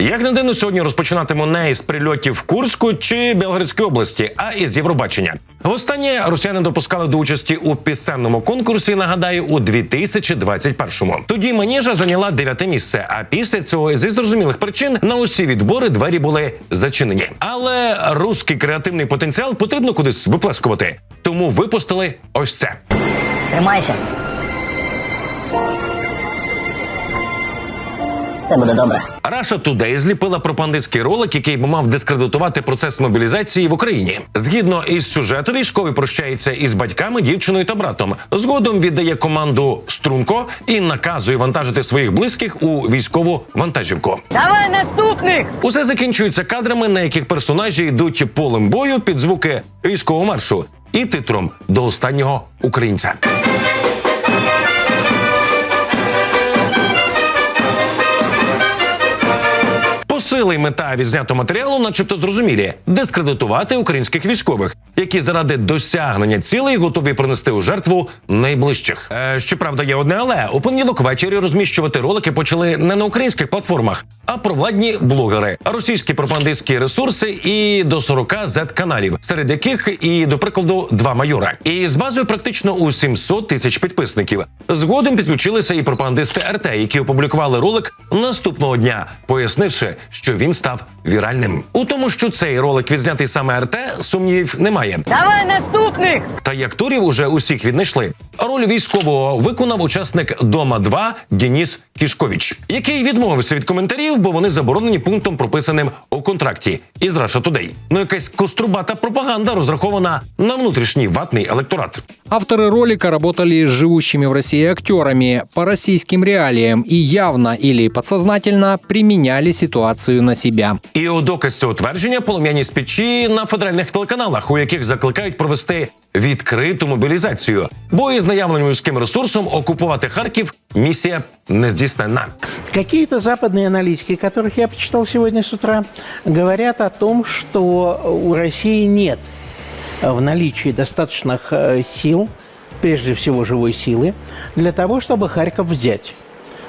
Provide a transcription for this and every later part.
Як не дивно, сьогодні розпочинатиму не із прильотів Курську чи Білгородській області, а із Євробачення. Востаннє росіяни допускали до участі у пісенному конкурсі. Нагадаю, у 2021-му. Тоді Маніжа зайняла дев'яте місце. А після цього зі зрозумілих причин на усі відбори двері були зачинені. Але руський креативний потенціал потрібно кудись виплескувати. Тому випустили ось це. Тримайся. Все буде добре. Раша Today зліпила пропагандистський ролик, який би мав дискредитувати процес мобілізації в Україні. Згідно із сюжету, військовий прощається із батьками, дівчиною та братом. Згодом віддає команду струнко і наказує вантажити своїх близьких у військову вантажівку. Давай наступних! Усе закінчується кадрами, на яких персонажі йдуть полем бою під звуки військового маршу і титром до останнього українця. Мета відзнятого матеріалу, начебто зрозумілі, дискредитувати українських військових, які заради досягнення цілей готові принести у жертву найближчих. Е, щоправда, є одне, але у понеділок ввечері розміщувати ролики почали не на українських платформах, а провладні блогери, російські пропагандистські ресурси і до 40 z каналів, серед яких і до прикладу два майора. І з базою практично у 700 тисяч підписників. Згодом підключилися і пропагандисти РТ, які опублікували ролик наступного дня, пояснивши, що він став віральним. У тому, що цей ролик відзнятий саме РТ, сумнівів немає. Давай наступних! Та й акторів уже усіх віднайшли. Роль військового виконав учасник Дома 2 Дініс Кішковіч, який відмовився від коментарів, бо вони заборонені пунктом, прописаним у контракті із Russia Today. Ну якась кострубата пропаганда розрахована на внутрішній ватний електорат. Авторы ролика работали с живущими в России актерами по российским реалиям и явно или подсознательно применяли ситуацию на себя. І у доказ цього твердження полум'яні спічі на федеральних телеканалах, у яких закликають провести відкриту мобілізацію. Бо із наявним людським ресурсом окупувати Харків місія нездійсненна. Какие-то западные аналитики, которых я почитал сегодня с утра, говорят о том, что у России нет в наличии достаточных э, сил, прежде всего живой силы, для того, чтобы Харьков взять.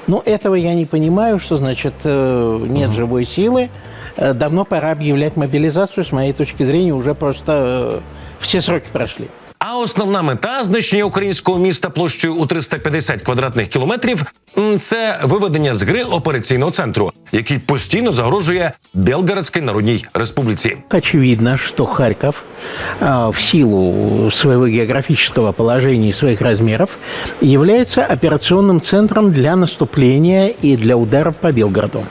Но этого я не понимаю, что значит э, нет живой силы. Э, Давно пора объявлять мобилизацию, с моей точки зрения, уже просто э, все сроки прошли. А основна мета знищення українського міста площею у 350 квадратних кілометрів це виведення з гри операційного центру, який постійно загрожує Белгородській Народній Республіці. Очевидно, что Харьков а, в силу своего географического положения и своих размеров является операционным центром для наступления и для ударов по Белгороду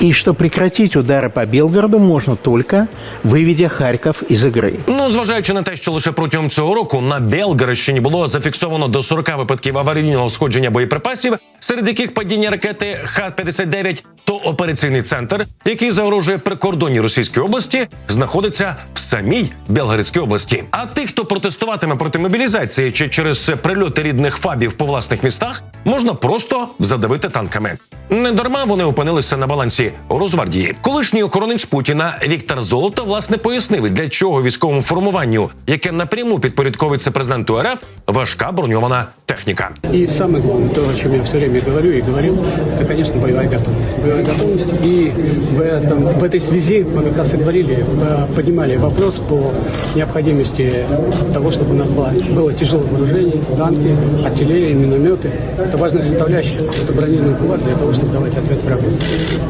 И что прекратить удары по Белгороду можно только выведя Харьков из игры. Ну, зважаючи на те, що лише протягом цього року на Белгородщині було зафіксовано до 40 випадків аварійного сходження боєприпасів, серед яких падіння ракети Х-59, то операційний центр, який загрожує прикордонній Російської області, знаходиться в самій Белгородській області. А тих, хто протестуватиме проти мобілізації чи через прильоти рідних фабів по власних містах, можна просто задавити танками. Не дарма вони опинилися на балансі Росгвардії. Колишній охоронець Путіна Віктор Золото власне пояснив, для чого військовому формуванню, яке напряму підпорядковується президенту РФ, важка броньована техніка. И самое главное, то, о чем я все время говорю и говорил, это, конечно, боевая готовность. Боевая готовность. И в, этом, в этой связи мы как раз и говорили, э, поднимали вопрос по необходимости того, чтобы у нас было, было тяжелое вооружение, танки, артиллерия, минометы. Это важная составляющая. Это бронированный кулак для того, чтобы давать ответ врагу.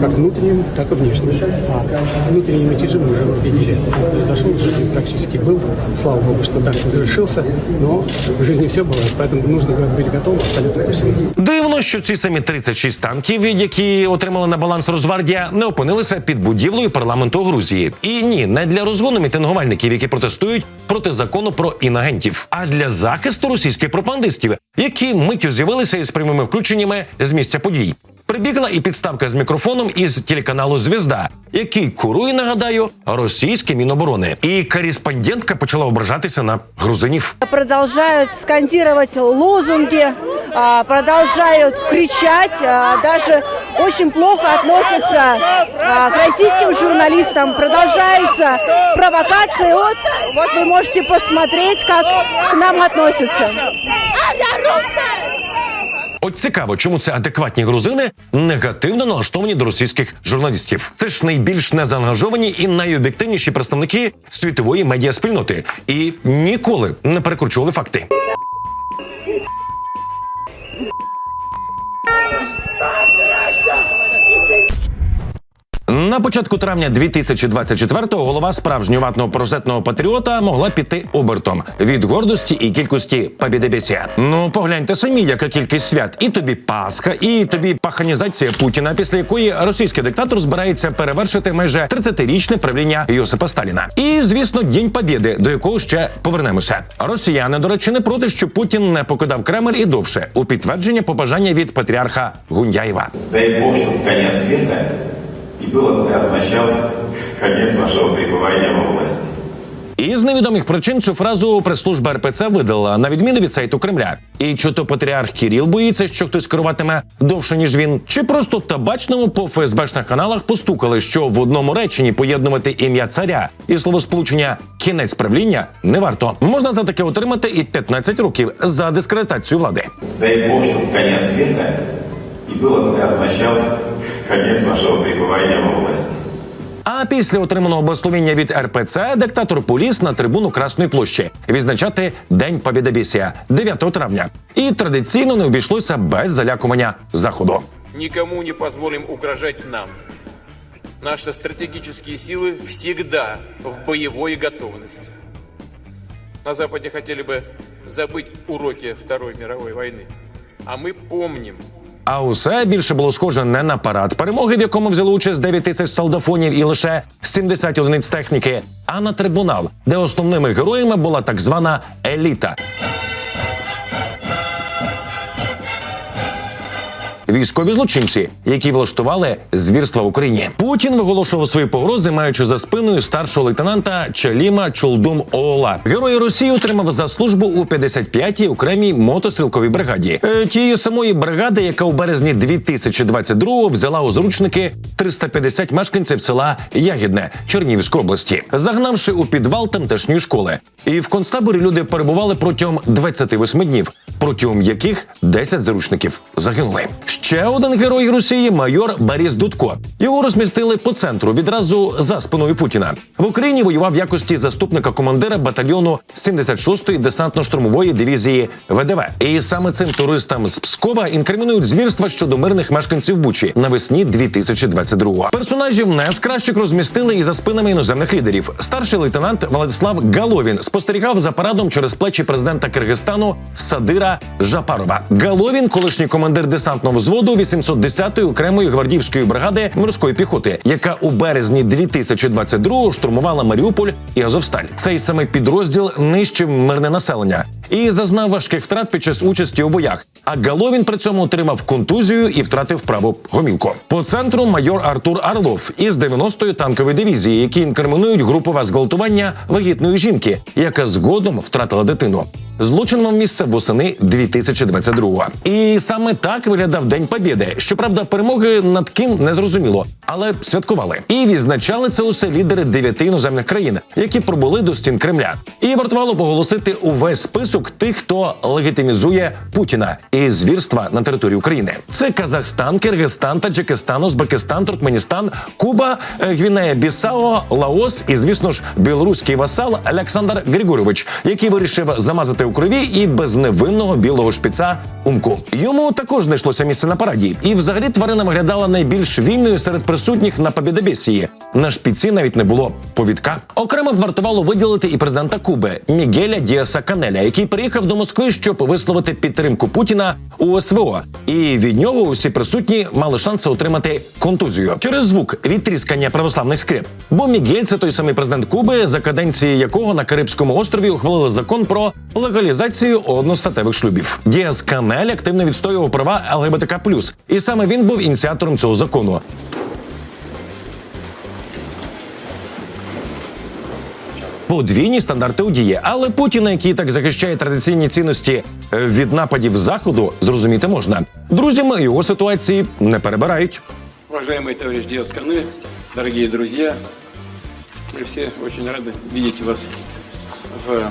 Как внутренним, так и внешним. А внутренние мятежи мы уже видели. Он произошел, в жизни практически был. Слава Богу, что так завершился. Но в жизни все бывает, поэтому нужно быть готовым абсолютно ко всему. Дивно, що ці самі 36 танків, які отримали на баланс Росгвардія, не опинилися під будівлею парламенту Грузії. І ні, не для розгону мітингувальників, які протестують проти закону про інагентів, а для захисту російських пропагандистів, які миттю з'явилися із прямими включеннями з місця подій. Прибігла і підставка з мікрофоном із телеканалу Звізда, який курує, нагадаю, російське міноборони. І кореспондентка почала ображатися на грузинів. продолжают скандировать лозунги, кричать, а, даже очень плохо относятся к российским журналистам, продолжаются провокации. Вот, вот вы можете посмотреть, как к нам относятся. От цікаво, чому це адекватні грузини негативно налаштовані до російських журналістів. Це ж найбільш незаангажовані і найоб'єктивніші представники світової медіаспільноти і ніколи не перекручували факти. На початку травня 2024-го голова справжнього ватного прожетного патріота могла піти обертом від гордості і кількості побідебесія. Ну погляньте самі, яка кількість свят. І тобі Пасха, і тобі паханізація Путіна, після якої російський диктатор збирається перевершити майже 30-річне правління Йосипа Сталіна. І звісно, День Побєди, до якого ще повернемося. Росіяни, до речі, не проти, що Путін не покидав Кремль і довше у підтвердження побажання від патріарха Гундяєва. Дай Бог, чтобы конец света и был означал конец вашего пребывания во власти. І з невідомих причин цю фразу прес-служба РПЦ видала на відміну від сайту Кремля. І чи то патріарх Кіріл боїться, що хтось керуватиме довше ніж він, чи просто табачному по ФСБшних каналах постукали, що в одному реченні поєднувати ім'я царя і словосполучення кінець правління не варто. Можна за таке отримати і 15 років за дискредитацію влади. Дай Бог, чтобы конец света и был означал конец вашего пребывания во власти. А після отриманого благословення від РПЦ диктатор поліз на трибуну Красної площі відзначати День Побєдобєсія 9 травня. І традиційно не обійшлося без залякування заходу. никому не позволим угрожать нам. Наши стратегические силы всегда в боевой готовности. На Западе хотели бы забыть уроки Второй мировой войны. А мы помним, а усе більше було схоже не на парад перемоги, в якому взяли участь 9 тисяч солдафонів і лише 70 одиниць техніки, а на трибунал, де основними героями була так звана еліта. Військові злочинці, які влаштували звірства в Україні. Путін виголошував свої погрози, маючи за спиною старшого лейтенанта Чаліма ЧулдумОола. Герой Росії отримав за службу у 55-й окремій мотострілковій бригаді. Е, Тієї самої бригади, яка у березні 2022-го взяла у зручники 350 мешканців села Ягідне Чернігівської області, загнавши у підвал тамтешньої школи. І в концтаборі люди перебували протягом 28 днів, протягом яких 10 заручників загинули. Ще один герой Росії майор Борис Дудко. Його розмістили по центру відразу за спиною Путіна. В Україні воював в якості заступника командира батальйону 76-ї десантно-штурмової дивізії ВДВ. І саме цим туристам з Пскова інкримінують звірства щодо мирних мешканців Бучі навесні 2022-го. Персонажів не з кращих розмістили і за спинами іноземних лідерів. Старший лейтенант Владислав Галовін спостерігав за парадом через плечі президента Киргизстану Садира Жапарова. Галовін, колишній командир десантного взводу 810-ї окремої гвардійської бригади морської піхоти, яка у березні 2022-го штурмувала Маріуполь і Азовсталь. Цей самий підрозділ нищив мирне населення і зазнав важких втрат під час участі у боях. А Галовін при цьому отримав контузію і втратив праву гомілку. По центру майор Артур Орлов із 90-ї танкової дивізії, які інкримінують групове зґвалтування вагітної жінки, яка згодом втратила дитину. Злочин мав місце восени 2022-го. І саме так виглядав День Побєди. Щоправда, перемоги над ким не зрозуміло, але святкували. І відзначали це усе лідери дев'яти іноземних країн, які пробули до стін Кремля. І вартувало поголосити увесь список тих, хто легітимізує Путіна і звірства на території України. Це Казахстан, Киргизстан, Таджикистан, Узбекистан, Туркменістан, Куба, е, Гвінея Бісао, Лаос і, звісно ж, білоруський васал Олександр Григорович, який вирішив замазати у крові і безневинного білого шпіца Умку. Йому також знайшлося місце на параді, і взагалі тварина виглядала найбільш вільною серед присутніх на побєдобєсії. На шпіці навіть не було повідка. Окремо б вартувало виділити і президента Куби Мігеля Діаса Канеля, який приїхав до Москви, щоб висловити підтримку Путіна у СВО. І від нього усі присутні мали шанси отримати контузію через звук від тріскання православних скреп. Бо Мігель це той самий президент Куби, за каденції якого на Карибському острові ухвалили закон про легалізацію одностатевих шлюбів. Діас Канель активно відстоював права ЛГБТК+, і саме він був ініціатором цього закону. Подвійні стандарти у дії, але Путіна, який так захищає традиційні цінності е, від нападів заходу, зрозуміти можна. Друзями його ситуації не перебирають. Уважаемый товарищ Диас Канель, дорогие друзья, мы все очень рады видеть вас в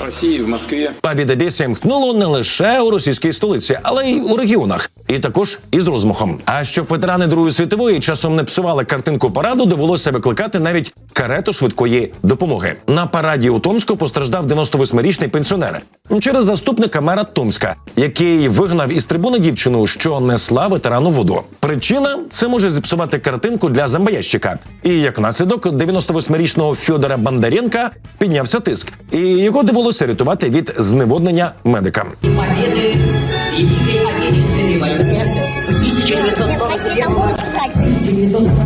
в России, в Москве. Побіда бісі мкнуло не лише у російській столиці, але й у регіонах, і також із розмахом. А щоб ветерани Другої світової часом не псували картинку параду, довелося викликати навіть карету швидкої допомоги. На параді у Томську постраждав 98-річний пенсіонер через заступника мера Томська, який вигнав із трибуни дівчину, що несла ветерану воду. Причина це може зіпсувати картинку для зомбоящика. І як наслідок 98-річного Фьодора Бондаренка піднявся тиск, і його довелося рятувати від зневоднення медикам. Победы в Великой Отечественной войне 1941 года.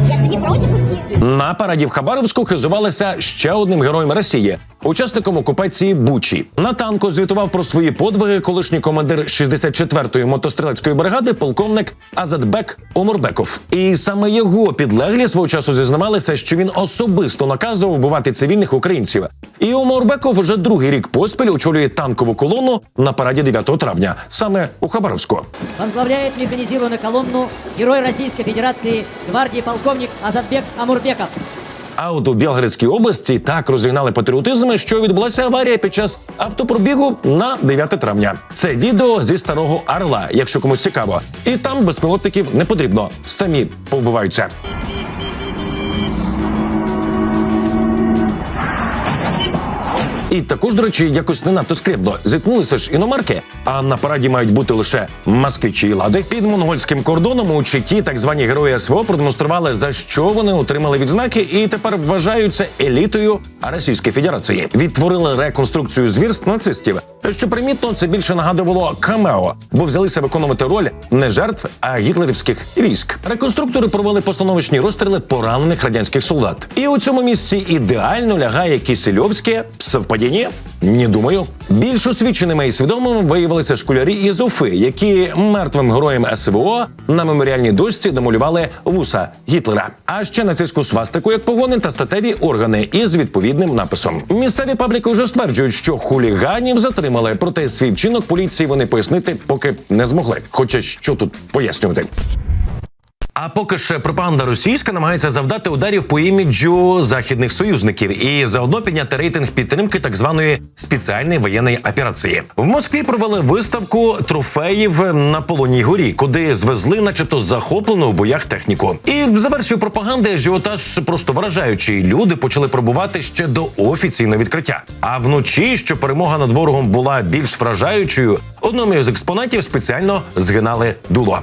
Я не против идти. На параді в Хабаровську хизувалися ще одним героєм Росії, учасником окупації Бучі. На танку звітував про свої подвиги колишній командир 64-ї мотострілецької бригади, полковник Азатбек Омурбеков. І саме його підлеглі свого часу зізнавалися, що він особисто наказував вбивати цивільних українців. І Омурбеков вже другий рік поспіль очолює танкову колону на параді 9 травня, саме у Хабаровську. Возглавляет механизированную колонну Герой Российской Федерации гвардии полковник Азатбек Амурбеков. А от у Білгородській області так розігнали патріотизм, що відбулася аварія під час автопробігу на 9 травня. Це відео зі старого Орла, якщо комусь цікаво. І там безпілотників не потрібно. Самі повбиваються. І також, до речі, якось не надто скрипно. Зіткнулися ж іномарки, а на параді мають бути лише москвичі і лади. Під монгольським кордоном у Читі так звані герої СВО продемонстрували за що вони отримали відзнаки, і тепер вважаються елітою Російської Федерації. Відтворили реконструкцію звірств нацистів. Що примітно, це більше нагадувало камео, бо взялися виконувати роль не жертв, а гітлерівських військ. Реконструктори провели постановочні розстріли поранених радянських солдат. І у цьому місці ідеально лягає Кісельовське совпадіння? Не думаю. Більш освіченими і свідомими виявилися школярі із Уфи, які мертвим героям СВО на меморіальній дошці домалювали вуса Гітлера. А ще нацистську свастику як погони та статеві органи із відповідним написом. Місцеві пабліки вже стверджують, що хуліганів затримали, проте свій вчинок поліції вони пояснити поки не змогли. Хоча що тут пояснювати. А поки ще пропаганда російська намагається завдати ударів по іміджу західних союзників і заодно підняти рейтинг підтримки так званої спеціальної воєнної операції. В Москві провели виставку трофеїв на Полоній горі, куди звезли, начебто, захоплену у боях техніку. І за версією пропаганди, ажіотаж просто вражаючий. Люди почали пробувати ще до офіційного відкриття. А вночі, що перемога над ворогом була більш вражаючою, одному із експонатів спеціально згинали дуло.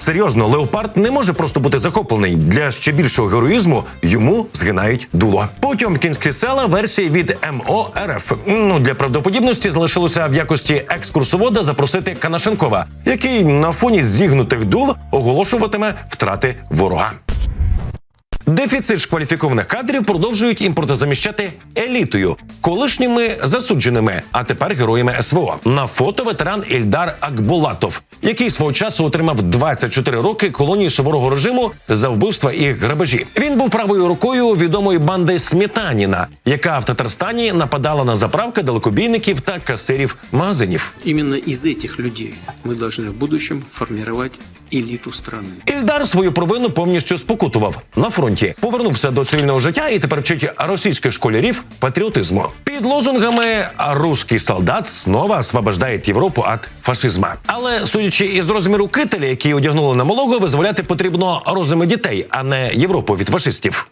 Серйозно, леопард не може просто бути захоплений. Для ще більшого героїзму йому згинають дуло. Потьомкінські села версії від МО РФ. Ну для правдоподібності залишилося в якості екскурсовода запросити Канашенкова, який на фоні зігнутих дул оголошуватиме втрати ворога. Дефіцит ж кваліфікованих кадрів продовжують імпортозаміщати елітою, колишніми засудженими, а тепер героями СВО. На фото ветеран Ільдар Акбулатов, який свого часу отримав 24 роки колонії суворого режиму за вбивства і грабежі. Він був правою рукою відомої банди Смітаніна, яка в Татарстані нападала на заправки далекобійників та касирів магазинів. Именно из этих людей мы должны в будущем формировать элиту страны. Ільдар свою провину повністю спокутував на фронті. Повернувся до цивільного життя і тепер вчить російських школярів патріотизму під лозунгами «Русський солдат знову освобождає Європу від фашизма. Але судячи із розміру кителя, який одягнули на малого, визволяти потрібно розуми дітей, а не Європу від фашистів.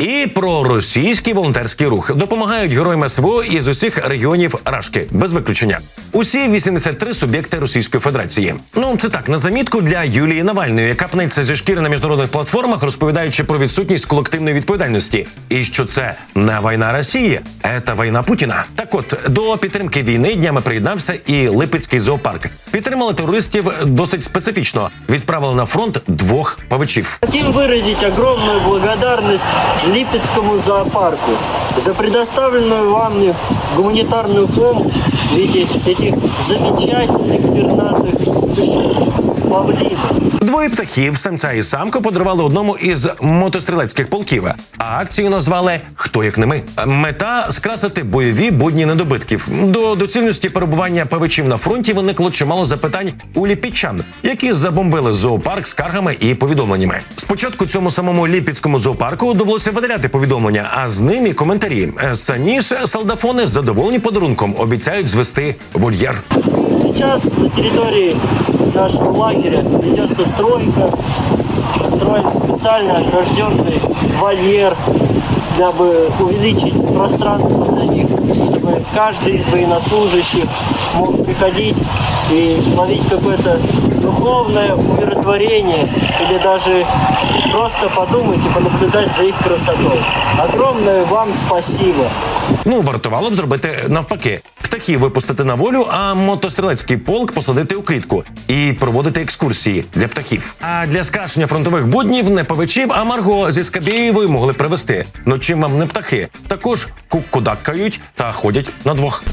І про російський волонтерський рух допомагають героям СВО із усіх регіонів Рашки, без виключення. Усі 83 суб'єкти Російської Федерації. Ну це так на замітку для Юлії Навальної, яка пнеться зі шкіри на міжнародних платформах, розповідаючи про відсутність колективної відповідальності, і що це не війна Росії, це війна Путіна. Так от до підтримки війни днями приєднався і Липецький зоопарк. Підтримали терористів досить специфічно. Відправили на фронт двох павичів. Хотим выразить огромную благодарность Липецкому зоопарку за предоставленную вами гуманитарную помощь в виде этих замечательных пернатых существ. Двоє птахів, самця і самку, подарували одному із мотострілецьких полків. А акцію назвали Хто як не ми. Мета скрасити бойові будні недобитків. До доцільності перебування павичів на фронті виникло чимало запитань у ліпічан, які забомбили зоопарк скаргами і повідомленнями. Спочатку цьому самому ліпецькому зоопарку довелося видаляти повідомлення, а з ним і коментарі. Е, Самі ж солдафони задоволені подарунком обіцяють звести вольєр. Сейчас на территории нашего лагеря ведется стройка. Строим специально огражденный вольер, дабы увеличить пространство для них, чтобы каждый из военнослужащих мог приходить и ловить какое-то духовное умиротворение или даже просто подумать и понаблюдать за их красотой. Огромное вам спасибо! Ну, вартувало б зробити навпаки. Птахів випустити на волю, а мотострілецький полк посадити у клітку і проводити екскурсії для птахів. А для скрашення фронтових буднів не павичів, а Марго зі Скабєєвою могли привезти. Ну чим вам не птахи? Також кукудакають та ходять на двох.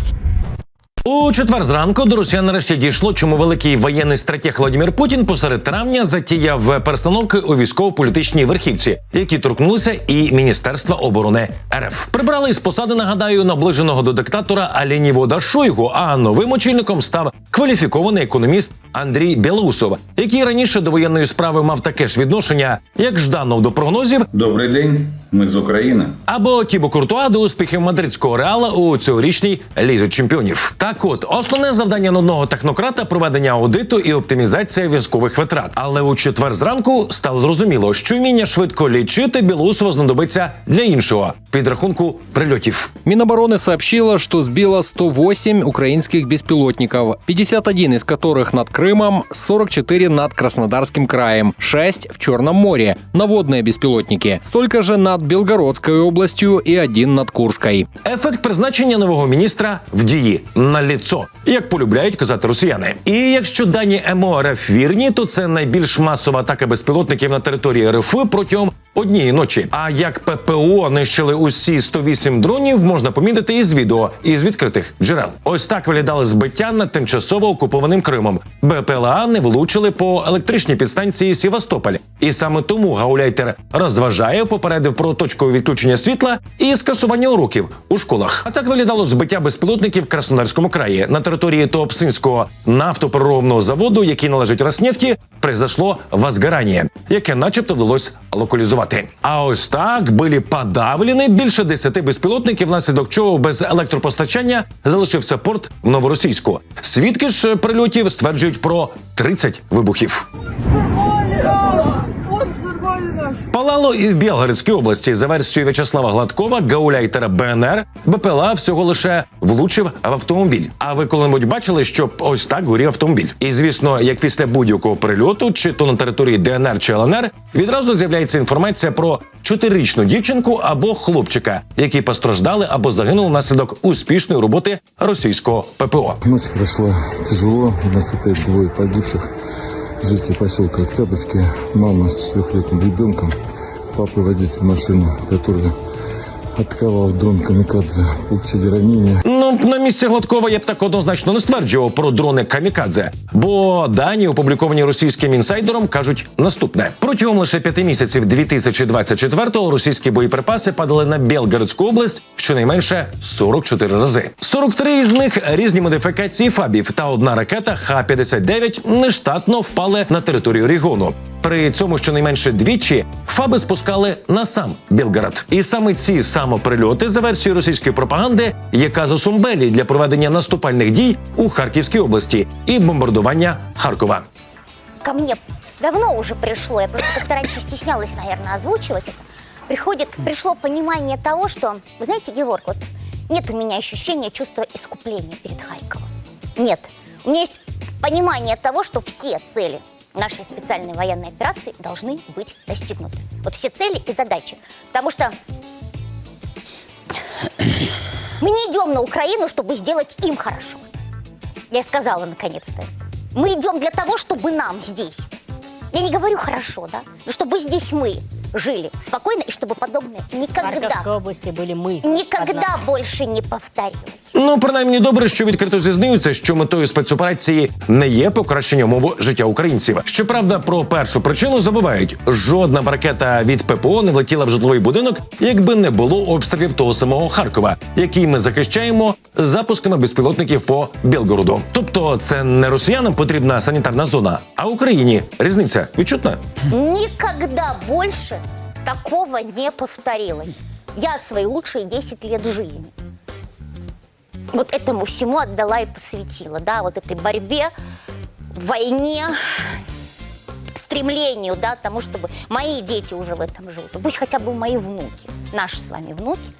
У четвер зранку до росіян нарешті дійшло, чому великий воєнний стратег Владимир Путін посеред травня затіяв перестановки у військово-політичній верхівці, які торкнулися і Міністерства оборони РФ. Прибрали з посади, нагадаю, наближеного до диктатора Алінівода Шойгу. А новим очільником став кваліфікований економіст Андрій Білоусов, який раніше до воєнної справи мав таке ж відношення, як Жданов до прогнозів, Добрий день, ми з України. або Тібо Куртуа до успіхів мадридського реала у цьогорічній лізі чемпіонів. Так, от основне завдання нудного технократа проведення аудиту і оптимізація військових витрат. Але у четвер зранку стало зрозуміло, що вміння швидко лічити Білоусова знадобиться для іншого підрахунку прильотів. Минобороны сообщила, что сбила 108 украинских беспилотников, 51 из которых над Крымом, 44 над Краснодарским краем, 6 в Черном море, наводные беспилотники, столько же над Белгородской областью и один над Курской. Ефект призначення нового міністра в дії на ліцо, як полюбляють казати росіяни. І якщо дані МО РФ вірні, то це найбільш масова атака безпілотників на території РФ протягом однієї ночі. А як ППО нищили усі 108 дронів, можна помітити із відео із відкритих джерел. Ось так виглядали збиття над тимчасово окупованим Кримом. БПЛА не влучили по електричній підстанції Сівастополь. І саме тому гауляйтер розважає, попередив про точкове відключення світла і скасування уроків у школах. А так виглядало збиття безпілотників в Краснодарському краї на території Туапсинського нафтопереробного заводу, який належить Роснефті, произошло возгорання, яке, начебто, вдалося локалізувати. А ось так були подавлені більше 10 безпілотників, внаслідок чого без електропостачання залишився порт в Новоросійську. Свідки ж прильотів стверджують про 30 вибухів. Палало і в Білгородській області за версією В'ячеслава Гладкова, гауляйтера БНР, БПЛА всього лише влучив в автомобіль. А ви коли-небудь бачили, щоб ось так горів автомобіль? І звісно, як після будь-якого прильоту, чи то на території ДНР чи ЛНР, відразу з'являється інформація про чотирирічну дівчинку або хлопчика, які постраждали або загинули внаслідок успішної роботи російського ППО. Ночь прошла тяжело, у нас двое погибших Жители поселка Октябрьские, мама с четырехлетним ребенком, папа водитель машины, который атаковал дрон Камикадзе, получили ранения. Ну, на місці Гладкова я б так однозначно не стверджував про дрони Камікадзе, бо дані, опубліковані російським інсайдером, кажуть наступне: протягом лише п'яти місяців 2024-го російські боєприпаси падали на Білгородську область щонайменше 44 рази. 43 із них різні модифікації фабів, та одна ракета Х-59 нештатно впали на територію регіону. При цьому щонайменше двічі фаби спускали на сам Білгород. І саме ці самоприльоти за версією російської пропаганди є казусом для проведення наступальних дій у Харківській області і бомбардування Харкова. Ко мне давно уже пришло, я просто как-то раньше стеснялась, наверное, озвучивать это. Приходит, пришло понимание того, что, вы знаете, Георг, вот нет у меня ощущения, чувства искупления перед Харьковом. Нет. У меня есть понимание того, что все цели нашей специальной военной операции должны быть достигнуты. Вот все цели и задачи. Потому что мы не идем на Украину, чтобы сделать им хорошо. Я сказала наконец-то. Мы идем для того, чтобы нам здесь. Я не говорю хорошо, да? Но чтобы здесь мы жили спокойно и чтобы подобное В никогда, Харьковской области были мы. никогда больше не повторилось. Ну, принаймні добре, що відкрито зізнаються, що метою спецоперації не є покращення умов життя українців. Щоправда, про першу причину забувають: жодна б ракета від ППО не влетіла в житловий будинок, якби не було обстрілів того самого Харкова, який ми захищаємо запусками безпілотників по Білгороду. Тобто, це не росіянам потрібна санітарна зона, а Україні. Різниця відчутна. Никогда больше такого не повторилось. Я свои лучшие 10 лет жизни вот этому всему отдала и посвятила, да, вот этой борьбе, войне, стремлению, да, тому, чтобы мои дети уже в этом живут. Ну, Пусть хотя бы мои внуки, наши с вами внуки,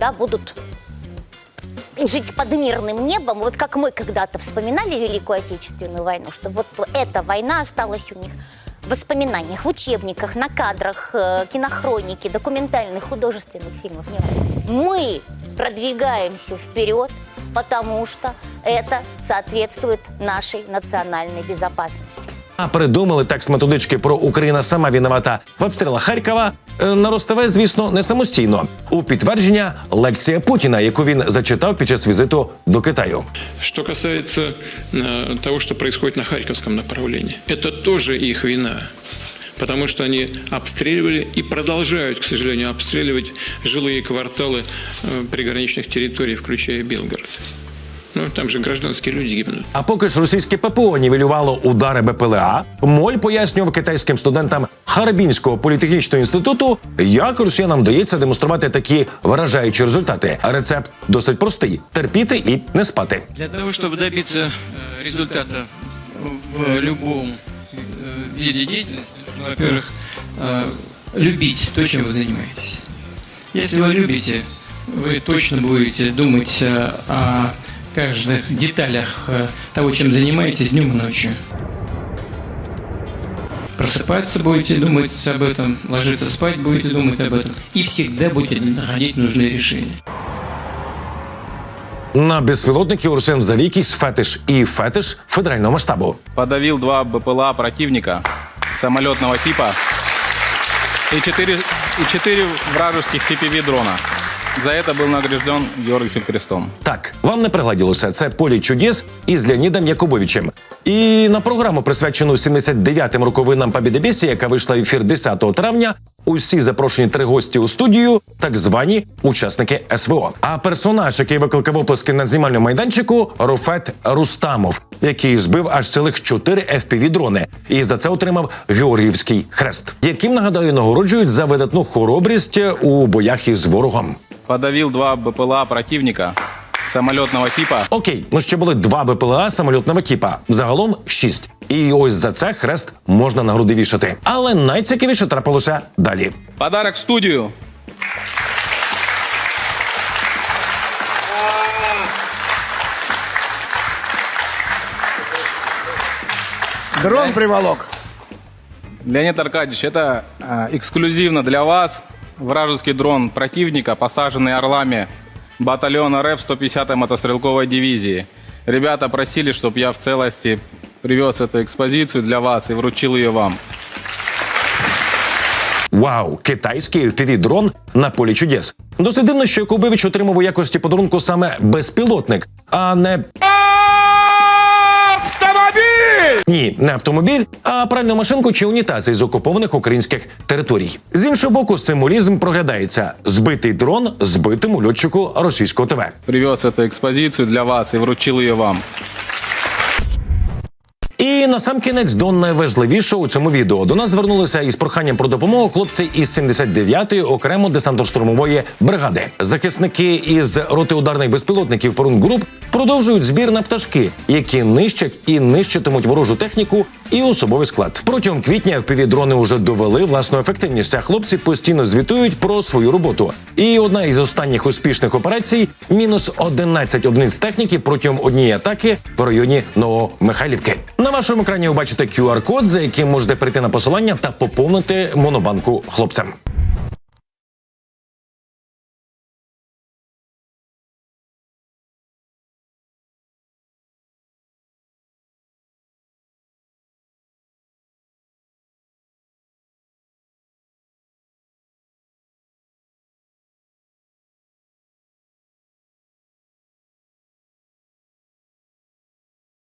да, будут жить под мирным небом, вот как мы когда-то вспоминали Великую Отечественную войну, чтобы вот эта война осталась у них воспоминаниях, в учебниках, на кадрах, э, кинохроники, документальных, художественных фильмов. неважно. Мы продвигаемся вперед, потому что это соответствует нашей национальной безопасности. А придумали текст методички про Україна сама винувата в обстрілах Харкова е, на Ростове, звісно, не самостійно. У підтвердження лекція Путіна, яку він зачитав під час візиту до Китаю. Что касается э, того, что происходит на Харьковском направлении, это тоже их вина. Потому что они обстреливали и продолжают, к сожалению, обстреливать жилые кварталы э, приграничных территорий, включая Белгород. Ну, там же гражданские люди гибнут. А поки ж російське ППО нівелювало удари БПЛА, Моль пояснював китайським студентам Харбінського політехнічного інституту, як росіянам вдається демонструвати такі вражаючі результати. А рецепт досить простий: терпіти і не спати. Для того, чтобы добиться э, результата в любом э, виде деятельности, нужно, во-первых, э, любить то, чем вы занимаетесь. Если вы любите, вы точно будете думать э, о каждых деталях э, того, чем занимаетесь днем и ночью. Просыпаться будете думать об этом, ложиться спать будете думать об этом. И всегда будете находить нужные решения. На безпілотники у росіян взагалі якийсь фетиш і фетиш федерального масштабу. подавил два БПЛА противника самолетного типа и четыре, и четыре вражеских CPV дрона. За это был награжден Георгиевским крестом. Так, вам не пригладілося. Це полі чудес із Леонідом Якубовичем. І на програму, присвячену 79-м роковинам Побєдобєсі, яка вийшла в ефір 10 травня, усі запрошені три гості у студію, так звані учасники СВО. А персонаж, який викликав оплески на знімальному майданчику, Руфет Рустамов, який збив аж цілих чотири fpv дрони і за це отримав Георгіївський хрест, яким нагадаю нагороджують за видатну хоробрість у боях із ворогом. Подавил два БПЛА противника самолетного типа Окей, ну ще були два БПЛА самольотного типа. Загалом шість. І ось за це хрест можна на груди вішати. Але найцікавіше трапилося далі. Подарок в студию. Дрон приволок. Леонид Аркадьевич, это э, эксклюзивно для вас вражеский дрон противника, посаженный орлами батальона РЭП 150-й мотострелковой дивизии. Ребята просили, чтобы я в целости привез эту экспозицию для вас и вручил ее вам. Вау, китайський fpv дрон на полі чудес. Досить дивно, що Якубович отримав у якості подарунку саме безпілотник, а не. ні, не автомобіль, а пральну машинку чи унітаз із окупованих українських територій. З іншого боку, символізм проглядається: збитий дрон збитому льотчику російського ТВ. Привез цю експозицію для вас і вручили її вам. І на сам кінець до найважливішого у цьому відео до нас звернулися із проханням про допомогу хлопці із 79-ї окремо десантно-штурмової бригади. Захисники із роти ударних безпілотників Груп продовжують збір на пташки, які нищать і нищитимуть ворожу техніку і особовий склад. Протягом квітня в дрони уже довели власну ефективність. А хлопці постійно звітують про свою роботу. І одна із останніх успішних операцій мінус 11 одиниць техніки протягом однієї атаки в районі Новомихайлівки. На вашому екрані ви бачите QR-код, за яким можете прийти на посилання та поповнити монобанку хлопцям.